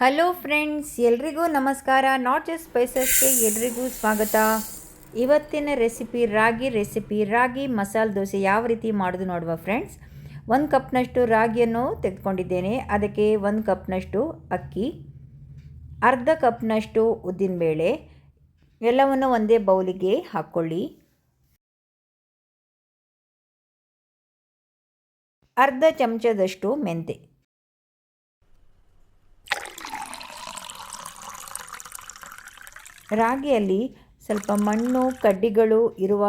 Hello friends ಎಲ್ರಿಗೂ ನಮಸ್ಕಾರ. Not just ಸ್ಪೈಸಸ್ಗೆ ಎಲ್ರಿಗೂ ಸ್ವಾಗತ. ಇವತ್ತಿನ ರೆಸಿಪಿ ರಾಗಿ ರೆಸಿಪಿ ರಾಗಿ ಮಸಾಲೆ ದೋಸೆ ಯಾವ ರೀತಿ ಮಾಡೋದು ನೋಡುವ ಫ್ರೆಂಡ್ಸ್ ಒಂದು ಕಪ್ನಷ್ಟು ರಾಗಿಯನ್ನು ತೆಗೆದುಕೊಂಡಿದ್ದೇನೆ. ಅದಕ್ಕೆ ಒಂದು ಕಪ್ನಷ್ಟು ಅಕ್ಕಿ, ಅರ್ಧ ಕಪ್ನಷ್ಟು ಉದ್ದಿನಬೇಳೆ, ಎಲ್ಲವನ್ನು ಒಂದೇ ಬೌಲಿಗೆ ಹಾಕ್ಕೊಳ್ಳಿ ಅರ್ಧ ಚಮಚದಷ್ಟು ಮೆಂತೆ ರಾಗಿಯಲ್ಲಿ ಸ್ವಲ್ಪ ಮಣ್ಣು, ಕಡ್ಡಿಗಳು ಇರುವ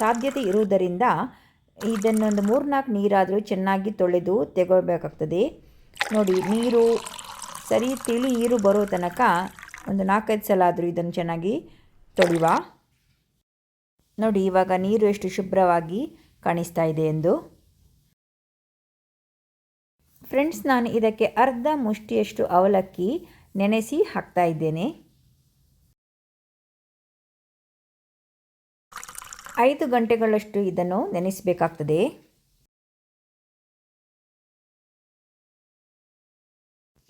ಸಾಧ್ಯತೆ ಇರುವುದರಿಂದ ಇದನ್ನೊಂದು ಮೂರ್ನಾಲ್ಕು ನೀರಾದರೂ ಚೆನ್ನಾಗಿ ತೊಳೆದು ತೆಗೊಳ್ಬೇಕಾಗ್ತದೆ. ನೋಡಿ, ನೀರು ಸರಿ ತಿಳಿ ನೀರು ಬರೋ ತನಕ ಒಂದು ನಾಲ್ಕೈದು ಸಲ ಆದರೂ ಇದನ್ನು ಚೆನ್ನಾಗಿ ತೊಳೆಯುವ. ನೋಡಿ, ಇವಾಗ ನೀರು ಎಷ್ಟು ಶುಭ್ರವಾಗಿ ಕಾಣಿಸ್ತಾ ಇದೆ ಎಂದು. ಫ್ರೆಂಡ್ಸ್, ನಾನು ಇದಕ್ಕೆ ಅರ್ಧ ಮುಷ್ಟಿಯಷ್ಟು ಅವಲಕ್ಕಿ ನೆನೆಸಿ ಹಾಕ್ತಾ ಇದ್ದೇನೆ. ಐದು ಗಂಟೆಗಳಷ್ಟು ಇದನ್ನು ನೆನೆಸಬೇಕಾಗ್ತದೆ.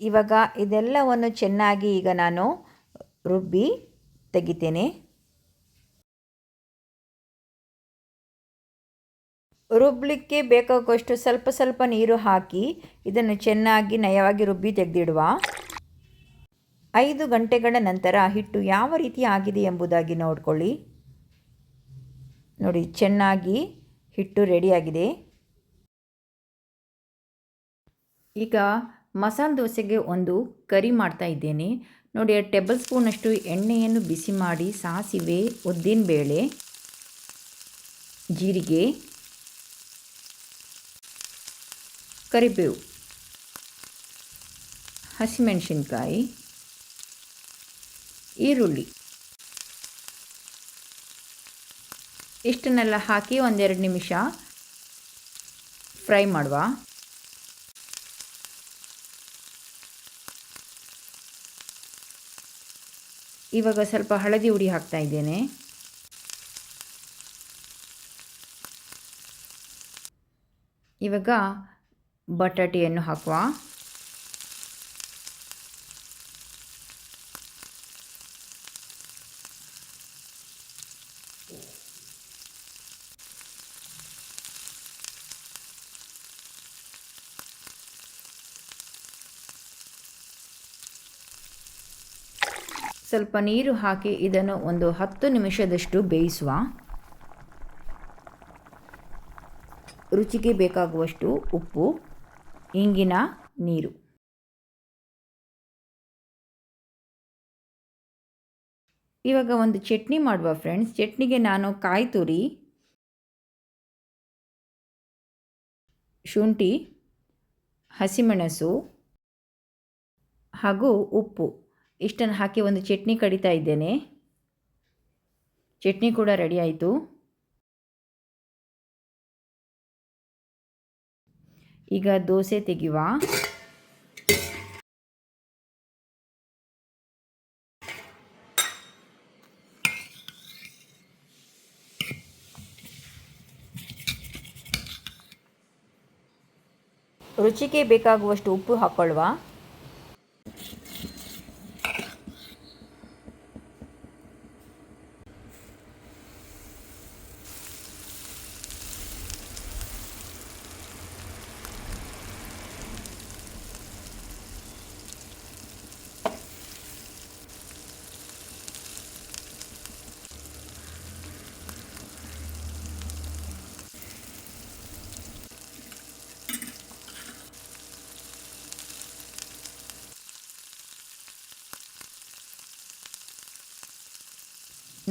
ಇವಾಗ ಇದೆಲ್ಲವನ್ನು ಚೆನ್ನಾಗಿ ಈಗ ನಾನು ರುಬ್ಬಿ ತೆಗಿತೇನೆ. ರುಬ್ಬಲಿಕ್ಕೆ ಬೇಕಾಗುವಷ್ಟು ಸ್ವಲ್ಪ ಸ್ವಲ್ಪ ನೀರು ಹಾಕಿ ಇದನ್ನು ಚೆನ್ನಾಗಿ ನಯವಾಗಿ ರುಬ್ಬಿ ತೆಗೆದಿಡುವ. ಐದು ಗಂಟೆಗಳ ನಂತರ ಹಿಟ್ಟು ಯಾವ ರೀತಿ ಆಗಿದೆ ಎಂಬುದಾಗಿ ನೋಡಿಕೊಳ್ಳಿ. ನೋಡಿ, ಚೆನ್ನಾಗಿ ಹಿಟ್ಟು ರೆಡಿಯಾಗಿದೆ. ಈಗ ಮಸಾಲೆ ದೋಸೆಗೆ ಒಂದು ಕರಿ ಮಾಡ್ತಾ ಇದ್ದೇನೆ. ನೋಡಿ ಟೇಬಲ್ ಸ್ಪೂನಷ್ಟು ಎಣ್ಣೆಯನ್ನು ಬಿಸಿ ಮಾಡಿ ಸಾಸಿವೆ ಉದ್ದಿನಬೇಳೆ ಜೀರಿಗೆ, ಕರಿಬೇವು, ಹಸಿಮೆಣಸಿನ್ಕಾಯಿ, ಈರುಳ್ಳಿ. ಇಷ್ಟನ್ನೆಲ್ಲ ಹಾಕಿ ಒಂದೆರಡು ನಿಮಿಷ ಫ್ರೈ ಮಾಡುವ. ಇವಾಗ ಸ್ವಲ್ಪ ಹಳದಿ ಹುಡಿ ಹಾಕ್ತಾ ಇದ್ದೇನೆ. ಇವಾಗ ಬಟಾಟೆಯನ್ನು ಹಾಕುವ. ಸ್ವಲ್ಪ ನೀರು ಹಾಕಿ ಇದನ್ನು ಒಂದು ಹತ್ತು ನಿಮಿಷದಷ್ಟು ಬೇಯಿಸುವ. ರುಚಿಗೆ ಬೇಕಾಗುವಷ್ಟು ಉಪ್ಪು, ಇಂಗಿನ ನೀರು. ಇವಾಗ ಒಂದು ಚಟ್ನಿ ಮಾಡುವ ಫ್ರೆಂಡ್ಸ್. ಚಟ್ನಿಗೆ ನಾನು ಕಾಯಿ ತುರಿ, ಶುಂಠಿ, ಹಸಿಮೆಣಸು ಹಾಗೂ ಉಪ್ಪು. ಇಷ್ಟನ್ನು ಹಾಕಿ ಒಂದು ಚಟ್ನಿ ಕಡಿತಾ ಇದ್ದೇನೆ. ಚಟ್ನಿ ಕೂಡ ರೆಡಿ ಆಯಿತು. ಈಗ ದೋಸೆ ತೆಗೆಯುವ. ರುಚಿಗೆ ಬೇಕಾಗುವಷ್ಟು ಉಪ್ಪು ಹಾಕ್ಕೊಳ್ಳುವ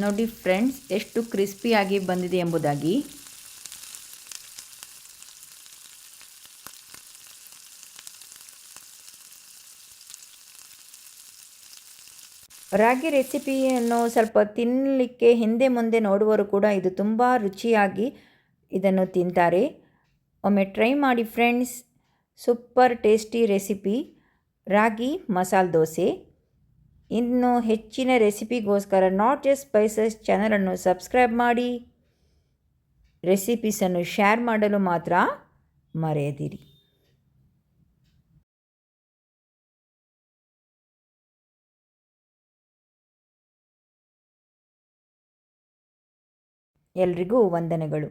ನೋಡಿ ಫ್ರೆಂಡ್ಸ್, ಎಷ್ಟು ಕ್ರಿಸ್ಪಿಯಾಗಿ ಬಂದಿದೆ ಎಂಬುದಾಗಿ. ರಾಗಿ ರೆಸಿಪಿಯನ್ನು ಸ್ವಲ್ಪ ತಿನ್ನಲಿಕ್ಕೆ ಹಿಂದೆ ಮುಂದೆ ನೋಡುವರು ಕೂಡ ಇದು ತುಂಬ ರುಚಿಯಾಗಿ ಇದನ್ನು ತಿಂತಾರೆ. ಒಮ್ಮೆ ಟ್ರೈ ಮಾಡಿ friends, super tasty recipe ragi masala dosa. ಇನ್ನು ಹೆಚ್ಚಿನ ರೆಸಿಪಿಗೋಸ್ಕರ ನಾಟ್ ಜಸ್ಟ್ ಸ್ಪೈಸಸ್ ಚಾನಲನ್ನು ಸಬ್ಸ್ಕ್ರೈಬ್ ಮಾಡಿ. ರೆಸಿಪೀಸನ್ನು ಶೇರ್ ಮಾಡಲು ಮಾತ್ರ ಮರೆಯದಿರಿ. ಎಲ್ರಿಗೂ ವಂದನೆಗಳು.